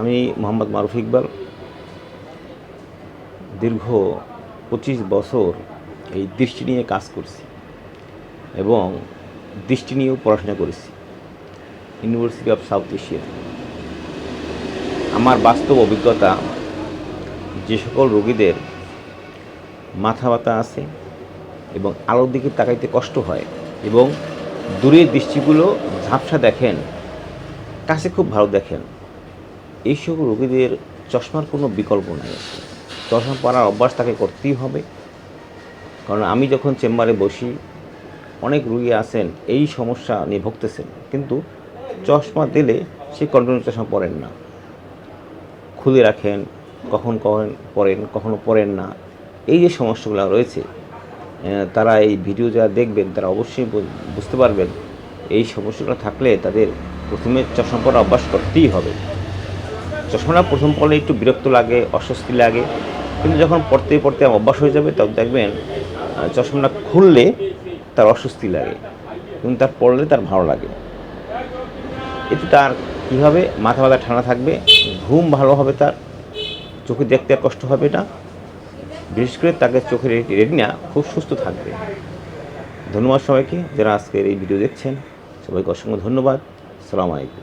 আমি মোহাম্মদ মারুফ ইকবাল। দীর্ঘ পঁচিশ বছর এই দৃষ্টি নিয়ে কাজ করছি এবং দৃষ্টি নিয়েও পড়াশোনা করেছি ইউনিভার্সিটি অফ সাউথ এশিয়া আমার বাস্তব অভিজ্ঞতা, যে সকল রোগীদের মাথা ব্যথা আছে এবং আলোর দিকে তাকাইতে কষ্ট হয় এবং দূরের দৃষ্টিগুলো ঝাপসা দেখেন, কাছে খুব ভালো দেখেন। এই সকল রোগীদের চশমার কোনো বিকল্প নেই। চশমা পরার অভ্যাস তাকে করতেই হবে। কারণ আমি যখন চেম্বারে বসি, অনেক রুগী আছেন, এই সমস্যা নিয়ে ভুগতেছেন। কিন্তু চশমা দিলে সে কন্টিনিউ চশমা পরেন না। খুলে রাখেন, কখন কখন পরেন, কখনো পরেন না। এই যে সমস্যাগুলো রয়েছে তারা এই ভিডিও যারা দেখবেন, তারা অবশ্যই বুঝতে পারবেন, এই সমস্যাগুলো থাকলে তাদের প্রথমে চশমা পরা অভ্যাস করতেই হবে। চশমাটা প্রথম পড়লে একটু বিরক্ত লাগে, অস্বস্তি লাগে। কিন্তু যখন পড়তে পড়তে অভ্যাস হয়ে যাবে, তখন দেখবেন চশমাটা খুললে তার অস্বস্তি লাগে কিন্তু তার পড়লে তার ভালো লাগে। এতে তার কী হবে? মাথা ব্যথা ঠান্ডা থাকবে, ঘুম ভালো হবে তার, চোখে দেখতে আর কষ্ট হবে না বিশেষ করে তাকে চোখের রেটিনা খুব সুস্থ থাকবে। ধন্যবাদ সবাইকে যারা আজকের এই ভিডিও দেখছেন। সবাইকে অসংখ্য ধন্যবাদ। সালাম আলাইকুম।